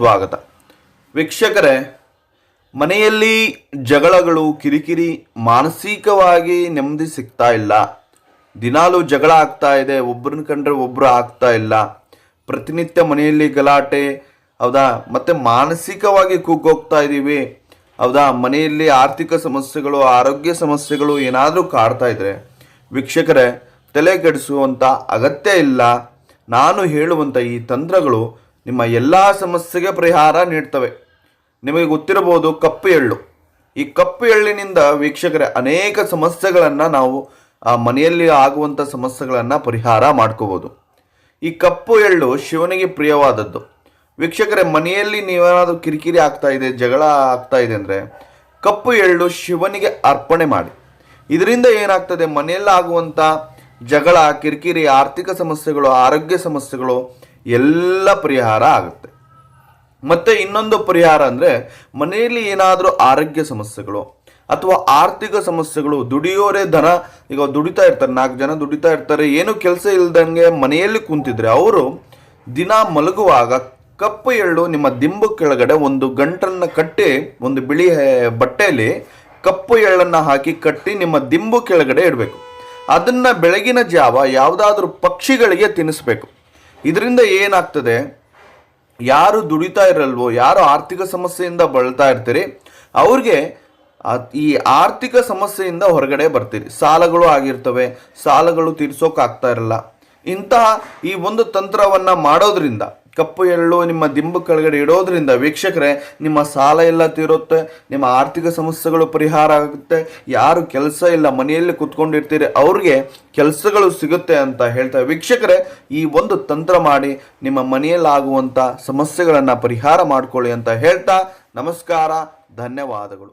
ಸ್ವಾಗತ. ವೀಕ್ಷಕರೇ, ಮನೆಯಲ್ಲಿ ಜಗಳಗಳು, ಕಿರಿಕಿರಿ ಮಾನಸಿಕವಾಗಿ ನೆಮ್ಮದಿ ಸಿಗ್ತಾ ಇಲ್ಲ. ದಿನಾಲೂ ಜಗಳ ಆಗ್ತಾ ಇದೆ ಒಬ್ಬರನ್ನ ಕಂಡ್ರೆ ಒಬ್ಬರು ಆಗ್ತಾ ಇಲ್ಲ. ಪ್ರತಿನಿತ್ಯ ಮನೆಯಲ್ಲಿ ಗಲಾಟೆ, ಹೌದಾ? ಮತ್ತೆ ಮಾನಸಿಕವಾಗಿ ಕುಗ್ಗೋಗ್ತಾ ಇದ್ದೀವಿ ಹೌದಾ? ಮನೆಯಲ್ಲಿ ಆರ್ಥಿಕ ಸಮಸ್ಯೆಗಳು, ಆರೋಗ್ಯ ಸಮಸ್ಯೆಗಳು ಏನಾದರೂ ಕಾಡ್ತಾ ಇದ್ರೆ, ವೀಕ್ಷಕರೇ ತಲೆ ಕೆಡಿಸುವಂಥ ಅಗತ್ಯ ಇಲ್ಲ. ನಾನು ಹೇಳುವಂಥ ಈ ತಂತ್ರಗಳು ನಿಮ್ಮ ಎಲ್ಲ ಸಮಸ್ಯೆಗೆ ಪರಿಹಾರ ನೀಡ್ತವೆ. ನಿಮಗೆ ಗೊತ್ತಿರಬಹುದು ಕಪ್ಪು ಎಳ್ಳು. ಈ ಕಪ್ಪು ಎಳ್ಳಿನಿಂದ ವೀಕ್ಷಕರೇ ಅನೇಕ ಸಮಸ್ಯೆಗಳನ್ನು ನಾವು, ಆ ಮನೆಯಲ್ಲಿ ಆಗುವಂಥ ಸಮಸ್ಯೆಗಳನ್ನು ಪರಿಹಾರ ಮಾಡ್ಕೋಬೋದು ಈ ಕಪ್ಪು ಎಳ್ಳು ಶಿವನಿಗೆ ಪ್ರಿಯವಾದದ್ದು. ವೀಕ್ಷಕರೇ, ಮನೆಯಲ್ಲಿ ನೀವೇನಾದರೂ ಕಿರಿಕಿರಿ ಆಗ್ತಾ ಇದೆ, ಜಗಳ ಆಗ್ತಾ ಇದೆ ಅಂದರೆ ಕಪ್ಪು ಎಳ್ಳು ಶಿವನಿಗೆ ಅರ್ಪಣೆ ಮಾಡಿ. ಇದರಿಂದ ಏನಾಗ್ತದೆ, ಮನೆಯಲ್ಲಿ ಆಗುವಂಥ ಜಗಳ, ಕಿರಿಕಿರಿ, ಆರ್ಥಿಕ ಸಮಸ್ಯೆಗಳು, ಆರೋಗ್ಯ ಸಮಸ್ಯೆಗಳು ಎಲ್ಲ ಪರಿಹಾರ ಆಗುತ್ತೆ. ಮತ್ತೆ ಇನ್ನೊಂದು ಪರಿಹಾರ ಅಂದರೆ ಮನೆಯಲ್ಲಿ ಏನಾದರೂ ಆರೋಗ್ಯ ಸಮಸ್ಯೆಗಳು ಅಥವಾ ಆರ್ಥಿಕ ಸಮಸ್ಯೆಗಳು, ದುಡಿಯೋರೇ ಧನ, ಈಗ ದುಡಿತಾ ಇರ್ತಾರೆ, ನಾಲ್ಕು ಜನ ದುಡಿತಾ ಇರ್ತಾರೆ, ಏನು ಕೆಲಸ ಇಲ್ದಂಗೆ ಮನೆಯಲ್ಲಿ ಕುಂತಿದ್ರೆ ಅವರು ದಿನ ಮಲಗುವಾಗ ಕಪ್ಪು ಎಳ್ಳು ನಿಮ್ಮ ದಿಂಬು ಕೆಳಗಡೆ ಒಂದು ಗಂಟನ್ನು ಕಟ್ಟಿ, ಒಂದು ಬಿಳಿ ಬಟ್ಟೆಯಲ್ಲಿ ಕಪ್ಪು ಎಳ್ಳನ್ನು ಹಾಕಿ ಕಟ್ಟಿ ನಿಮ್ಮ ದಿಂಬು ಕೆಳಗಡೆ ಇಡಬೇಕು. ಅದನ್ನು ಬೆಳಗಿನ ಜಾವ ಯಾವುದಾದ್ರೂ ಪಕ್ಷಿಗಳಿಗೆ ತಿನ್ನಿಸ್ಬೇಕು. ಇದರಿಂದ ಏನಾಗ್ತದೆ? ಯಾರು ದುಡಿತಾ ಇರಲ್ವೋ, ಯಾರು ಆರ್ಥಿಕ ಸಮಸ್ಯೆಯಿಂದ ಬಳಲ್ತಾ ಇರ್ತೀರಿ, ಅವ್ರಿಗೆ ಈ ಆರ್ಥಿಕ ಸಮಸ್ಯೆಯಿಂದ ಹೊರಗಡೆ ಬರ್ತೀರಿ. ಸಾಲಗಳು ಆಗಿರ್ತವೆ, ಸಾಲಗಳು ತೀರ್ಸೋಕ್ಕಾಗ್ತಾ ಇರಲ್ಲ. ಇಂತಹ ಈ ಒಂದು ತಂತ್ರವನ್ನು ಮಾಡೋದ್ರಿಂದ ಕಪ್ಪು ಎಳ್ಳು ನಿಮ್ಮ ದಿಂಬು ಕೆಳಗಡೆ ಇಡೋದ್ರಿಂದ ವೀಕ್ಷಕರೇ, ನಿಮ್ಮ ಸಾಲ ಎಲ್ಲ ತೀರುತ್ತೆ, ನಿಮ್ಮ ಆರ್ಥಿಕ ಸಮಸ್ಯೆಗಳು ಪರಿಹಾರ ಆಗುತ್ತೆ. ಯಾರು ಕೆಲಸ ಇಲ್ಲ, ಮನೆಯಲ್ಲಿ ಕುತ್ಕೊಂಡಿರ್ತೀರಿ, ಅವ್ರಿಗೆ ಕೆಲಸಗಳು ಸಿಗುತ್ತೆ ಅಂತ ಹೇಳ್ತಾರೆ. ವೀಕ್ಷಕರೇ, ಈ ಒಂದು ತಂತ್ರ ಮಾಡಿ ನಿಮ್ಮ ಮನೆಯಲ್ಲಾಗುವಂಥ ಸಮಸ್ಯೆಗಳನ್ನು ಪರಿಹಾರ ಮಾಡಿಕೊಳ್ಳಿ ಅಂತ ಹೇಳ್ತಾ ನಮಸ್ಕಾರ, ಧನ್ಯವಾದಗಳು.